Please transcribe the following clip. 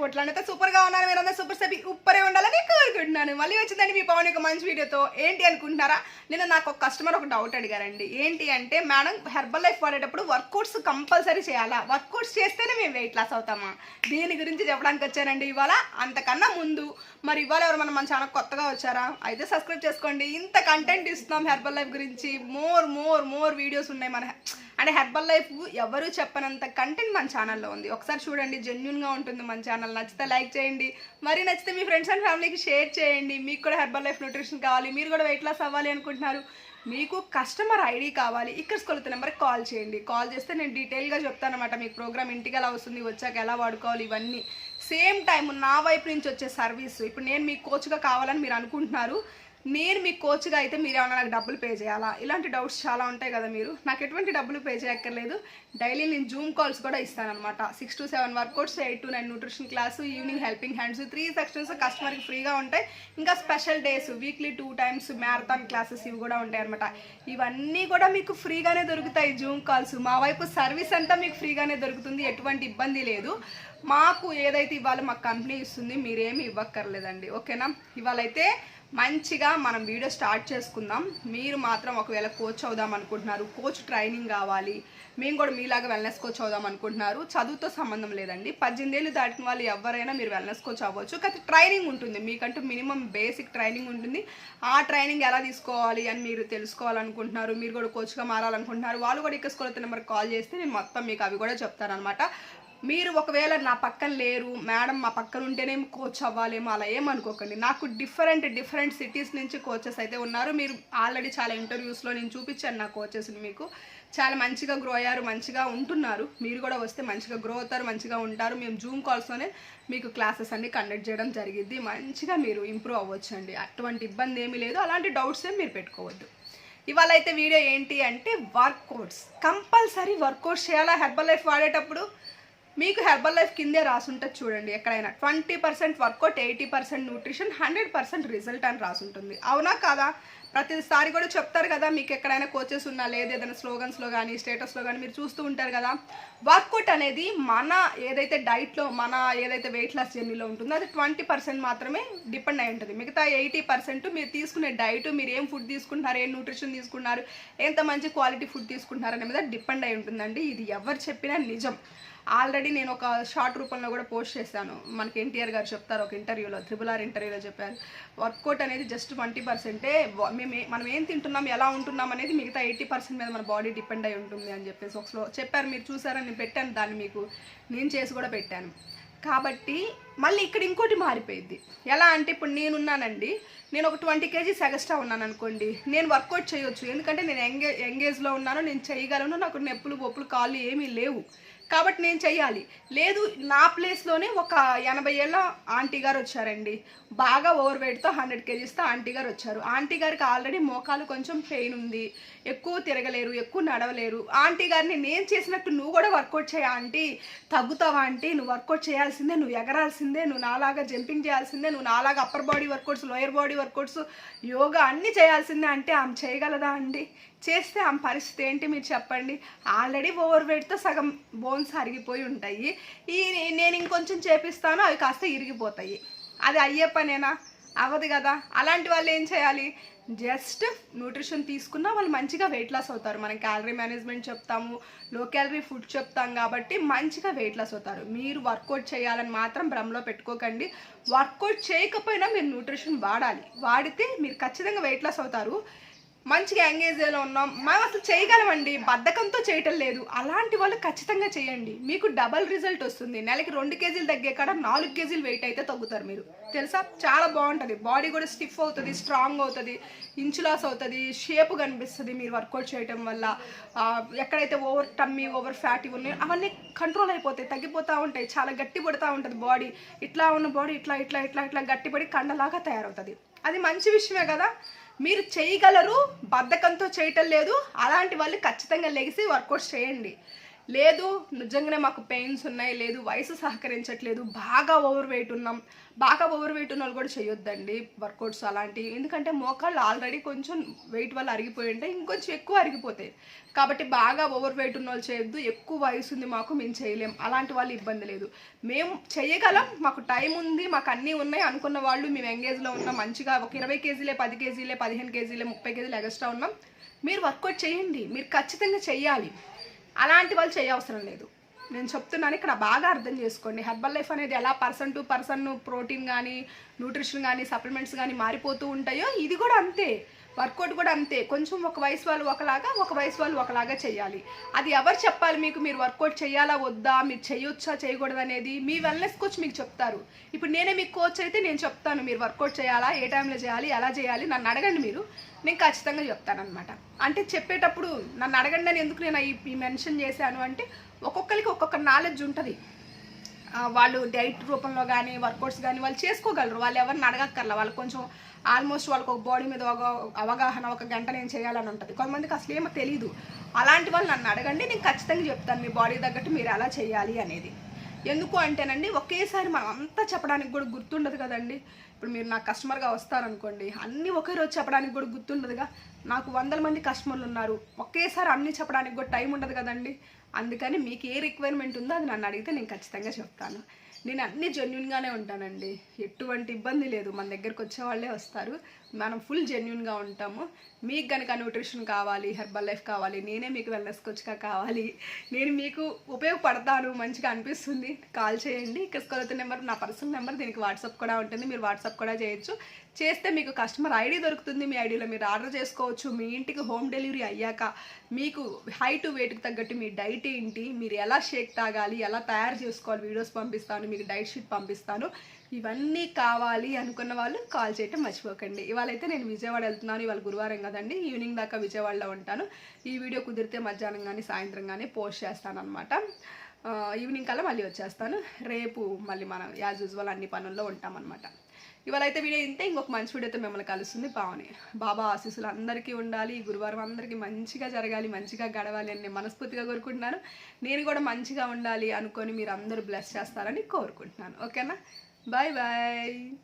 కొట్లాడితే సూపర్గా ఉన్నారు మీరు అందరూ సూపర్ సభి ఉప్పరే ఉండాలని కోరుకుంటున్నాను. మళ్ళీ వచ్చిందండి మీ పవన్ యొక్క మంచి వీడియోతో. ఏంటి అనుకుంటున్నారా? నేను నాకు ఒక కస్టమర్ ఒక డౌట్ అడిగారండి. ఏంటి అంటే మేడం హెర్బల్ లైఫ్ వాడేటప్పుడు వర్కౌట్స్ కంపల్సరీ చేయాలా? వర్కౌట్స్ చేస్తేనే మేము వెయిట్ లాస్ అవుతామా? దీని గురించి చెప్పడానికి వచ్చానండి ఇవాళ. అంతకన్నా ముందు. మరి ఇవాళ ఎవరు మనం మన ఛానల్ కొత్తగా వచ్చారా? అయితే సబ్స్క్రైబ్ చేసుకోండి. ఇంత కంటెంట్ ఇస్తున్నాం హెర్బల్ లైఫ్ గురించి. మోర్ మోర్ మోర్ వీడియోస్ ఉన్నాయి మన అంటే హెర్బల్ లైఫ్ ఎవరు చెప్పనంత కంటెంట్ మన ఛానల్లో ఉంది. ఒకసారి చూడండి జెన్యున్గా ఉంటుంది మన ఛానల్ నచ్చితే లైక్ చేయండి. మరి నచ్చితే మీ ఫ్రెండ్స్ అండ్ ఫ్యామిలీకి షేర్ చేయండి. మీకు కూడా హెర్బల్ లైఫ్ న్యూట్రిషన్ కావాలి. మీరు కూడా వెయిట్ లాస్ అవ్వాలి అనుకుంటున్నారు. మీకు కస్టమర్ ఐడి కావాలి. ఇక్కడ కొలత నెంబర్కి కాల్ చేయండి. కాల్ చేస్తే నేను డీటెయిల్గా చెప్తాను అనమాట మీకు ప్రోగ్రామ్ ఇంటికి ఎలా వస్తుంది వచ్చాక ఎలా వాడుకోవాలి ఇవన్నీ. సేమ్ టైం నా వైపు నుంచి వచ్చే సర్వీస్. ఇప్పుడు నేను మీకు కోచ్గా కావాలని మీరు అనుకుంటున్నారు. నేను మీ కోచ్గా అయితే మీరు ఏమైనా నాకు డబ్బులు పే చేయాలా? ఇలాంటి డౌట్స్ చాలా ఉంటాయి కదా మీరు. నాకు ఎటువంటి డబ్బులు పే చేయక్కర్లేదు. డైలీ నేను జూమ్ కాల్స్ కూడా ఇస్తానమాట six to seven workouts eight to nine nutrition class evening helping hands three sections కస్టమర్కి ఫ్రీగా ఉంటాయి. ఇంకా special days weekly two times marathon classes ఇవి కూడా ఉంటాయి అనమాట ఇవన్నీ కూడా మీకు ఫ్రీగానే దొరుకుతాయి జూమ్ కాల్స్. మా వైపు సర్వీస్ అంతా మీకు ఫ్రీగానే దొరుకుతుంది. ఎటువంటి ఇబ్బంది లేదు. మాకు ఏదైతే ఇవాళ మాకు కంపెనీ ఇస్తుంది. మీరేమి ఇవ్వక్కర్లేదండి. ఓకేనా? ఇవాళ అయితే మంచిగా మనం వీడియో స్టార్ట్ చేసుకుందాం. మీరు మాత్రం ఒకవేళ కోచ్ అవుదాం అనుకుంటున్నారు కోచ్ ట్రైనింగ్ కావాలి మేము కూడా మీలాగా వెల్నెస్ కోచ్ అవుదాం అనుకుంటున్నారు చదువుతో సంబంధం లేదండి. పద్దెనిమిదేళ్ళు దాటిన వాళ్ళు ఎవరైనా మీరు వెల్నెస్ కోచ్ అవ్వచ్చు. కానీ ట్రైనింగ్ ఉంటుంది మీకంటూ మినిమం బేసిక్ ట్రైనింగ్ ఉంటుంది. ఆ ట్రైనింగ్ ఎలా తీసుకోవాలి అని మీరు తెలుసుకోవాలనుకుంటున్నారు మీరు కూడా కోచ్గా మారాలనుకుంటున్నారు. వాళ్ళు కూడా ఇక్కడ స్కూల్ నెంబర్కి కాల్ చేస్తే నేను మొత్తం మీకు అవి కూడా చెప్తాను అనమాట మీరు ఒకవేళ నా పక్కన లేరు మేడం మా పక్కన ఉంటేనే కోచ్ అవ్వాలేమో అలా ఏమనుకోకండి. నాకు డిఫరెంట్ డిఫరెంట్ సిటీస్ నుంచి కోచెస్ అయితే ఉన్నారు. మీరు ఆల్రెడీ చాలా ఇంటర్వ్యూస్లో నేను చూపించాను నా కోచెస్ని మీకు. చాలా మంచిగా గ్రో అయ్యారు మంచిగా ఉంటున్నారు. మీరు కూడా వస్తే మంచిగా గ్రో అవుతారు మంచిగా ఉంటారు. మేము జూమ్ కాల్స్లోనే మీకు క్లాసెస్ అన్ని కండక్ట్ చేయడం జరిగింది మంచిగా మీరు ఇంప్రూవ్ అవ్వచ్చు అండి అటువంటి ఇబ్బంది ఏమీ లేదు. అలాంటి డౌట్స్ ఏమి మీరు పెట్టుకోవద్దు. ఇవాళ అయితే వీడియో ఏంటి అంటే వర్కౌట్స్ కంపల్సరీ వర్కౌట్స్ చేయాలా? హెర్బల్ లైఫ్ వాడేటప్పుడు? మీకు హెర్బల్ లైఫ్ కిందే రాసుంటుంది చూడండి ఎక్కడైనా. Twenty percent workout eighty percent nutrition hundred percent result అని రాసుంటుంది. అవునా కాదా? ప్రతిసారి కూడా చెప్తారు కదా మీకు ఎక్కడైనా కోచెస్ ఉన్నా లేదు ఏదైనా స్లోగన్స్లో కానీ స్టేటస్లో కానీ మీరు చూస్తూ ఉంటారు కదా వర్కౌట్ అనేది మన ఏదైతే డైట్లో మన ఏదైతే వెయిట్ లాస్ జర్నీలో ఉంటుందో అది ట్వంటీ పర్సెంట్ మాత్రమే డిపెండ్ అయి ఉంటుంది. మిగతా ఎయిటీ పర్సెంట్ మీరు తీసుకునే డైట్ మీరు ఏం ఫుడ్ తీసుకుంటున్నారు ఏం న్యూట్రిషన్ తీసుకున్నారు ఎంత మంచి క్వాలిటీ ఫుడ్ తీసుకుంటున్నారు అనే మీద డిపెండ్ అయి ఉంటుందండి. ఇది ఎవరు చెప్పినా నిజం. ఆల్రెడీ నేను ఒక షార్ట్ రూపంలో కూడా పోస్ట్ చేశాను. మనకి ఎన్టీఆర్ గారు చెప్తారు ఒక ఇంటర్వ్యూలో త్రిబుల్ ఆర్ ఇంటర్వ్యూలో చెప్పారు. వర్కౌట్ అనేది జస్ట్ ట్వంటీ పర్సెంటే మేము మనం ఏం తింటున్నాం ఎలా ఉంటున్నాం అనేది మిగతా ఎయిటీ పర్సెంట్ మీద మన బాడీ డిపెండ్ అయి ఉంటుంది అని చెప్పేసి ఒక స్లో చెప్పారు మీరు చూసారని నేను పెట్టాను దాన్ని మీకు. నేను చేసి కూడా పెట్టాను. కాబట్టి మళ్ళీ ఇక్కడ ఇంకోటి మారిపోయింది. ఎలా అంటే ఇప్పుడు నేనున్నానండి నేను ఒక ట్వంటీ కేజీస్ ఎగస్ట్రా ఉన్నాను అనుకోండి నేను వర్కౌట్ చేయొచ్చు. ఎందుకంటే నేను ఎంగే ఎంగేజ్లో ఉన్నాను నేను చేయగలను నాకు నొప్పులు బొప్పులు కాళ్ళు ఏమీ లేవు. కాబట్టి నేను చెయ్యాలి. లేదు నా ప్లేస్లోనే ఒక ఎనభై ఏళ్ళ ఆంటీ గారు వచ్చారండి. బాగా ఓవర్ వెయిట్తో హండ్రెడ్ కేజీస్తో ఆంటీ గారు వచ్చారు. ఆంటీ గారికి ఆల్రెడీ మోకాలు కొంచెం పెయిన్ ఉంది. ఎక్కువ తిరగలేరు ఎక్కువ నడవలేరు. ఆంటీ గారిని నేను చేసినట్టు నువ్వు కూడా వర్కౌట్ చేయ ఆంటీ. తగ్గుతావా ఆంటీ? నువ్వు వర్కౌట్ చేయాల్సిందే నువ్వు ఎగరాల్సిందే నువ్వు నాలాగా జంపింగ్ చేయాల్సిందే నువ్వు నాలాగా upper body workouts lower body workouts yoga అన్నీ చేయాల్సిందే అంటే ఆమె చేయగలదా అండి? చేస్తే ఆ పరిస్థితి ఏంటి మీరు చెప్పండి. ఆల్రెడీ ఓవర్ వెయిట్తో సగం బోన్స్ అరిగిపోయి ఉంటాయి. ఈ నేను ఇంకొంచెం చేపిస్తాను అవి కాస్త ఇరిగిపోతాయి. అది అయ్యే పనేనా? అవ్వదు కదా. అలాంటి వాళ్ళు ఏం చేయాలి? జస్ట్ న్యూట్రిషన్ తీసుకున్నా వాళ్ళు మంచిగా వెయిట్ లాస్ అవుతారు. మనం క్యాలరీ మేనేజ్మెంట్ చెప్తాము లో క్యాలరీ ఫుడ్ చెప్తాం కాబట్టి మంచిగా వెయిట్ లాస్ అవుతారు. మీరు వర్కౌట్ చేయాలని మాత్రం భ్రమలో పెట్టుకోకండి. వర్కౌట్ చేయకపోయినా మీరు న్యూట్రిషన్ వాడాలి. వాడితే మీరు ఖచ్చితంగా వెయిట్ లాస్ అవుతారు. మంచిగా ఎంగేజ్లో ఉన్నాం. మనం అసలు చేయగలమండి. బద్ధకంతో చేయటం లేదు. అలాంటి వాళ్ళు ఖచ్చితంగా చేయండి. మీకు డబల్ రిజల్ట్ వస్తుంది. నెలకి రెండు కేజీలు తగ్గే కాడ నాలుగు కేజీలు వెయిట్ అయితే తగ్గుతారు మీరు. తెలుసా? చాలా బాగుంటుంది. బాడీ కూడా స్టిఫ్ అవుతుంది స్ట్రాంగ్ అవుతుంది ఇంచు లాస్ అవుతుంది షేప్ కనిపిస్తుంది మీరు వర్కౌట్ చేయటం వల్ల. ఎక్కడైతే ఓవర్ టమ్మీ ఓవర్ ఫ్యాట్ ఉన్నాయో అవన్నీ కంట్రోల్ అయిపోతాయి తగ్గిపోతూ ఉంటాయి. చాలా గట్టి పడుతూ ఉంటుంది బాడీ ఇట్లా ఉన్న బాడీ ఇట్లా ఇట్లా ఇట్లా ఇట్లా గట్టిపడి కండలాగా తయారవుతుంది. అది మంచి విషయమే కదా. మీరు చేయగలరు బద్ధకంతో చేయటం లేదు. అలాంటి వాళ్ళు ఖచ్చితంగా లెగిసి వర్కౌట్స్ చేయండి. లేదు నిజంగానే మాకు పెయిన్స్ ఉన్నాయి లేదు వయసు సహకరించట్లేదు బాగా ఓవర్ వెయిట్ ఉన్నాం. బాగా ఓవర్ వెయిట్ ఉన్న వాళ్ళు కూడా చేయొద్దండి వర్కౌట్స్ అలాంటివి. ఎందుకంటే మోకాళ్ళు ఆల్రెడీ కొంచెం వెయిట్ వల్ల అరిగిపోయి ఉంటాయి ఇంకొంచెం ఎక్కువ అరిగిపోతాయి. కాబట్టి బాగా ఓవర్ వెయిట్ ఉన్న వాళ్ళు చేయొద్దు ఎక్కువ వయసు ఉంది మాకు మేము చేయలేం. అలాంటి వాళ్ళు ఇబ్బంది లేదు. మేము చేయగలం మాకు టైం ఉంది మాకు అన్నీ ఉన్నాయి అనుకున్న వాళ్ళు మేము ఎంగేజ్లో ఉన్నాం మంచిగా ఒక ఇరవై కేజీలే పది కేజీలే పదిహేను కేజీలే ముప్పై కేజీలు ఎగస్ట్రా ఉన్నాం. మీరు వర్కౌట్ చేయండి మీరు ఖచ్చితంగా చెయ్యాలి అలాంటి వాళ్ళు చేయవసరం లేదు. నేను చెప్తున్నాను ఇక్కడ బాగా అర్థం చేసుకోండి. హెర్బల్ లైఫ్ అనేది ఎలా పర్సన్ టు పర్సన్ ప్రోటీన్ కానీ న్యూట్రిషన్ కానీ సప్లిమెంట్స్ కానీ మారిపోతూ ఉంటాయో ఇది కూడా అంతే. వర్కౌట్ కూడా అంతే. కొంచెం ఒక వయసు వాళ్ళు ఒకలాగా ఒక వయసు వాళ్ళు ఒకలాగా చేయాలి అది ఎవరు చెప్పాలి మీకు? మీరు వర్కౌట్ చేయాలా వద్దా? మీరు చేయొచ్చా చేయకూడదు అనేది మీ వెల్నెస్ కోచ్ మీకు చెప్తారు. ఇప్పుడు నేనే మీకు కోచ్ అయితే నేను చెప్తాను మీరు వర్కౌట్ చేయాలా ఏ టైంలో చేయాలి ఎలా చేయాలి నన్ను అడగండి మీరు. నేను ఖచ్చితంగా చెప్తానమాట అంటే చెప్పేటప్పుడు నన్ను అడగండి అని ఎందుకు నేను ఈ మెన్షన్ చేశాను అంటే ఒక్కొక్కరికి ఒక్కొక్క నాలెడ్జ్ ఉంటుంది. వాళ్ళు డైట్ రూపంలో కానీ వర్కౌట్స్ కానీ వాళ్ళు చేసుకోగలరు. వాళ్ళు ఎవరిని అడగక్కర్ల. వాళ్ళు కొంచెం ఆల్మోస్ట్ వాళ్ళకి ఒక బాడీ మీద ఒక అవగాహన ఒక గంట నేను చేయాలని ఉంటుంది. కొంతమందికి అసలు ఏమో తెలియదు అలాంటి వాళ్ళు నన్ను అడగండి నేను ఖచ్చితంగా చెప్తాను మీ బాడీ తగ్గట్టు మీరు ఎలా చేయాలి అనేది. ఎందుకు అంటేనండి ఒకేసారి మనం అంతా చెప్పడానికి కూడా గుర్తుండదు కదండి. ఇప్పుడు మీరు నా కస్టమర్గా వస్తారనుకోండి అన్నీ ఒకే రోజు చెప్పడానికి కూడా గుర్తుండదుగా. నాకు వందల మంది కస్టమర్లు ఉన్నారు ఒకేసారి అన్నీ చెప్పడానికి కూడా టైం ఉండదు కదండి. అందుకని మీకు ఏ రిక్వైర్మెంట్ ఉందో అది నన్ను అడిగితే నేను ఖచ్చితంగా చెప్తాను. నేను అన్ని జెన్యున్గానే ఉంటానండి. ఎటువంటి ఇబ్బంది లేదు మన దగ్గరకు వచ్చే వాళ్ళే వస్తారు. మనం ఫుల్ జెన్యున్గా ఉంటాము. మీకు కనుక న్యూట్రిషన్ కావాలి హెర్బల్ లైఫ్ కావాలి నేనే మీకు వెల్నెస్ కోచ్గా కావాలి నేను మీకు ఉపయోగపడతాను మంచిగా అనిపిస్తుంది కాల్ చేయండి. కిస్కొలత నెంబర్ నా పర్సనల్ నెంబర్ దీనికి వాట్సాప్ కూడా ఉంటుంది. మీరు వాట్సాప్ కూడా చేయొచ్చు. చేస్తే మీకు కస్టమర్ ఐడి దొరుకుతుంది. మీ ఐడిలో మీరు ఆర్డర్ చేసుకోవచ్చు. మీ ఇంటికి హోమ్ డెలివరీ అయ్యాక మీకు హైట్ వెయిట్కి తగ్గట్టు మీ డైట్ ఏంటి మీరు ఎలా షేక్ తాగాలి ఎలా తయారు చేసుకోవాలి వీడియోస్ పంపిస్తాను మీకు డైట్ షీట్ పంపిస్తాను. ఇవన్నీ కావాలి అనుకున్న వాళ్ళు కాల్ చేయటం మర్చిపోకండి. ఇవాళ అయితే నేను విజయవాడ వెళ్తున్నాను. ఇవాళ గురువారం కదండి. ఈవినింగ్ దాకా విజయవాడలో ఉంటాను. ఈ వీడియో కుదిరితే మధ్యాహ్నం కానీ సాయంత్రం కానీ పోస్ట్ చేస్తాను అనమాట ఈవినింగ్ కల్లా మళ్ళీ వచ్చేస్తాను. రేపు మళ్ళీ మనం యాజ్ యూజువల్ అన్ని పనుల్లో ఉంటామన్నమాట. ఇవాళ అయితే వీడియో ఇంతే. ఇంకొక మంచి వీడియోతో మిమ్మల్ని కలుస్తుంది బాగుని బాబా ఆశీస్సులు అందరికీ ఉండాలి. ఈ గురువారం అందరికీ మంచిగా జరగాలి మంచిగా గడవాలి అని నేను మనస్ఫూర్తిగా కోరుకుంటున్నాను. నేను కూడా మంచిగా ఉండాలి అనుకొని మీరు అందరూ బ్లెస్ చేస్తారని కోరుకుంటున్నాను. ఓకేనా? Bye bye.